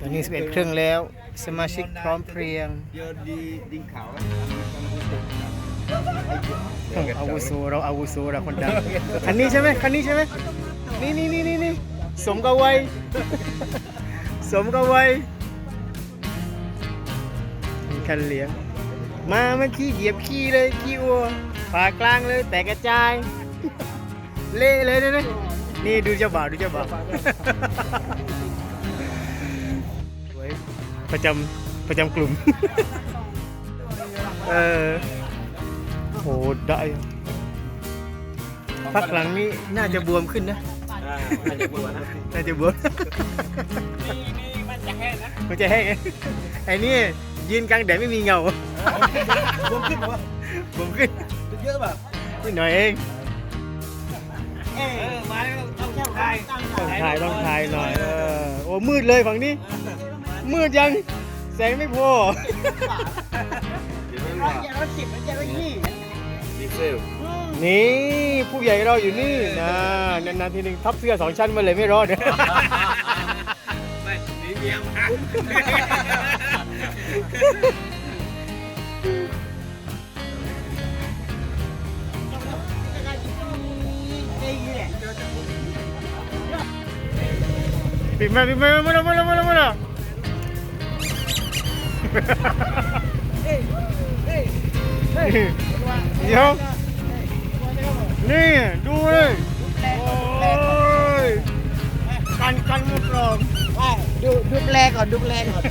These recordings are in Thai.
ตอนนี้11เครื่องแล้ว สมาชิกพร้อมเพรียง Dia di di kau kan. อาวุโสเราอาวุโสเราคนดังคันนี้ใช่ไหมคันนี้ใช่ไหมนี่นี่นี่นี่นี่สมกับวัยสมกับวัยมีคันเลี้ยงมาเมื่อกี้เหยียบขี้เลยขี้วัวฝากลางเลยแตกกระจาย เละเลยนะเนี่ยนี่ดูเจ้าบ่าวดูเจ้าบ่าวสวย ประจำประจำกลุ่ม เออโหได้พักหลังนี้น่าจะบวมขึ้นนะ Ah, ada buat mana? น่าจะบวมมันจะแห้งไอ้นี่ยืนกลางแดดไม่มีเงา Mungkin apa? ผมขึ้น Dia apa? นิดหน่อยเอง Eh, mana kau tahu kai? ต้องถ่ายต้องถ่ายหน่อยเออโอ้มืดเลยฝั่งนี้ มืดยัง แสงไม่พอ Di sale. นี่ผู้ใหญ่เราอยู่นี่นะนานๆทีหนึ่งทับเสื้อสองชั้นมาเลยไม่รอด Baik, di diam. ปิดมาปิดมามาแล้วมาแล้วมาแล้วมาแล้ว เดี๋ยวนี่ดูเลยกันกันมดกรอบดูดูแปลก่อนดูแปลก่อน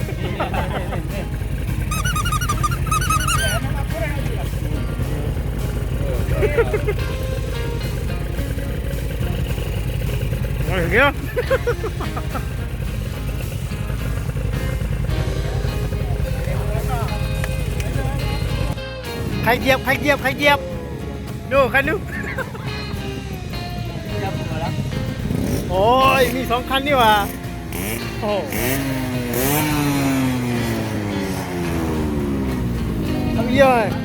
มาถึงแล้ว ใครเหยียบใครเหยียบใครเหยียบดูคันนู้นโอ้ยมีสองคันนี่ว่าโอ้ทำเยอะ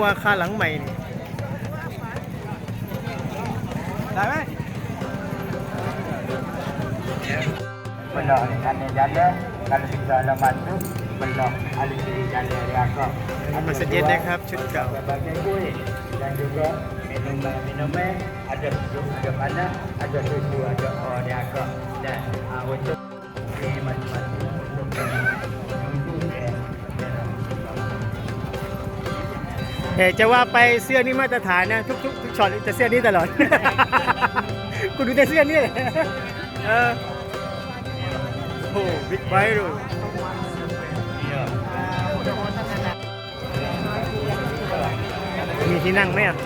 โอ้อาคารหลังใหม่นี่ Dah kan? Belah ni sana jalan Kalau kita alamat tu Belah alih kiri jalan dia akak มัสยิดนะครับชุดเก่า Bagian kuih Dan juga minuman-minuman Ada susu, ada panas Ada susu, ada oh dia akak Dan uh, untuk Ini macam-macam Untuk แต่จะว่าไปเสื้อนี่มาตรฐานนะ ทุกๆทุกช็อตจะเสื้อนี้ตลอด กูดูแต่เสื้อนี่แหละเออโอ้บิ๊กไบค์ดูมีที่นั่งไหมอะ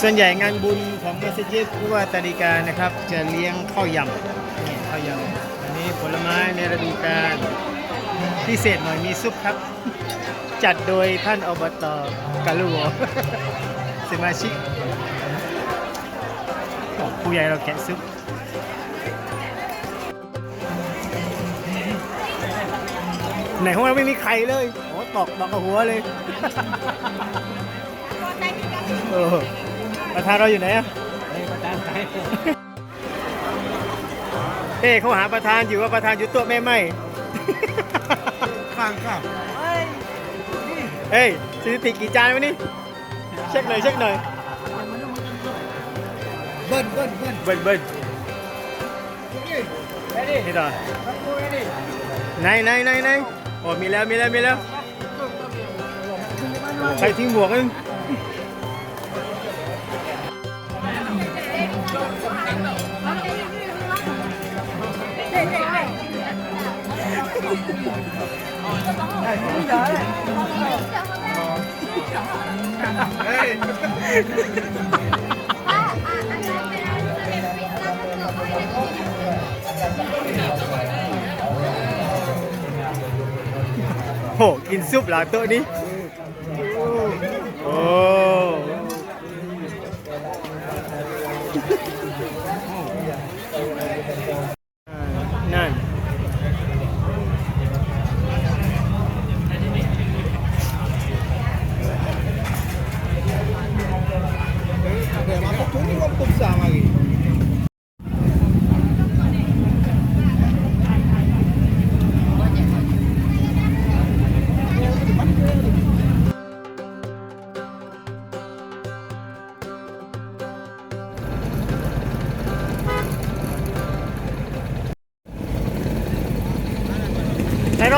ส่วนใหญ่งานบุญของมัสยิดหรือว่าตาริกานะครับ จะเลี้ยงข้าวยำ ข้าวยำอันนี้ผลไม้ในฤดูกาลพิเศษหน่อยมีซุปครับ จัดโดยท่านอบตกาลูวสมาชิกผู้ใหญ่เราแกะซุปไหนห้องไม่มีใครเลยโอ้ตอกตอกกับหัวเลยเออประธานเราอยู่ไหนอะประธานไห เอ้เขาหาประธานอยู่ว่าประธานอยู่โต๊ะแม่ไม่ข้างข้างเฮ้ยสถิติกี่จานวันนี้เช็คหน่อยเช็คหน่อยเบิ้ลเบิ้ลเบิ้ลเบิ้ลเบิ้ลไปดินี่ต่อไปดิไหนไหนไหนไหนโอ้มีแล้วมีแล้วมีแล้วใครทิ้งหมวกนึง โหกินซุปหลายโต๊ะนี้โอ้ Oh. 9.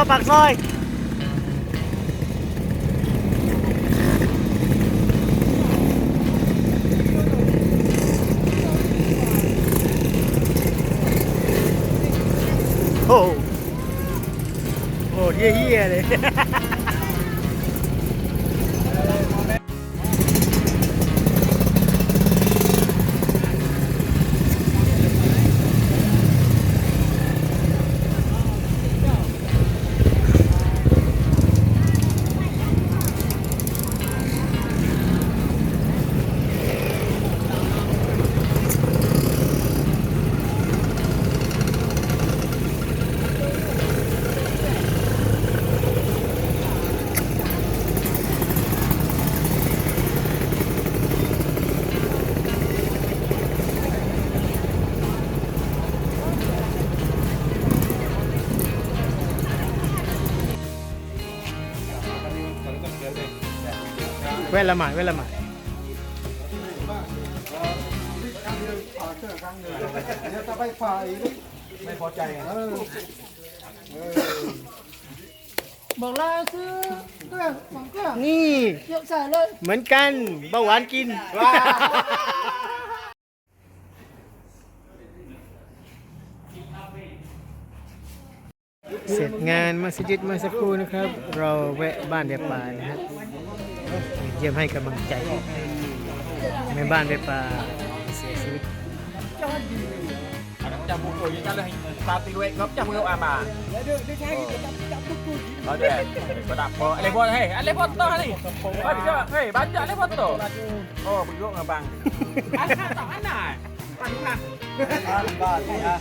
Tại รอปาก ซอยโอ้โหโอ้เฮี้ยๆเลยเวลละหมาดเวลละหมาดไม่พอใจไงบอกลาซื้อเครื่องของเครื่องนี่ ยกใส่เลย เหมือนกันเบาหวานกิน เสร็จงานมัสยิดเมื่อสักครู่นะครับ เราแวะบ้านเบียป่านะฮะเยี่ยมให้กำลังใจแม่บ้านเบียป่าเสียชีวิต Chăm buku ni kalau tapi duit kau pecah mulut ama. Ya dia dia cari dia tak tak buku. Ada. Kau tak apa. Ale foto hei, ale foto ni. Oh dia hei, baca ale foto. Oh, berduk dengan bang. Ana tak ana. Ana. Ana ni ah.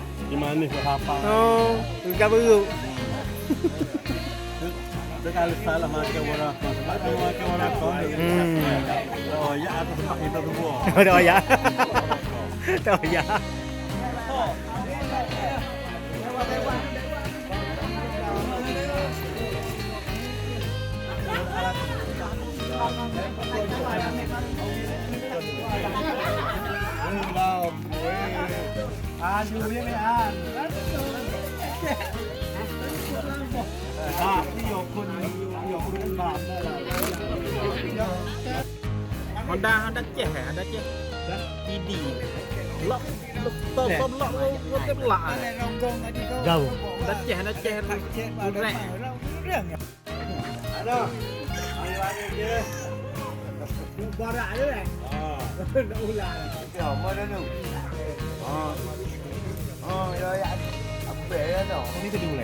อเซเปอดอเลกาแฟดอเล Di mana ke apa? อ๋อคือกาบือ Sekali salah makan orang, makan makan orang kau. Hmm. Oh ya atas tempat kita semua. ดอยาดอยา อ่านอยู่ยังไม่อ่านบาปที่หยกคนหยกคนบาปได้แล้ว Honda Honda ceh Honda ceh TD lọc lọc tôm tôm lọc luôn cái lạ เรากงอดีต Gầu. đất chè nó chè ผักเช็ดมาได้เราเรื่องเนี่ย Ada. Ayo ayo je. บาระด้วย Ah. เราอุลา Okey, mana tu? Ah. Oh, ya ya. Apa ya tu? ตรงนี้จะดูอะไร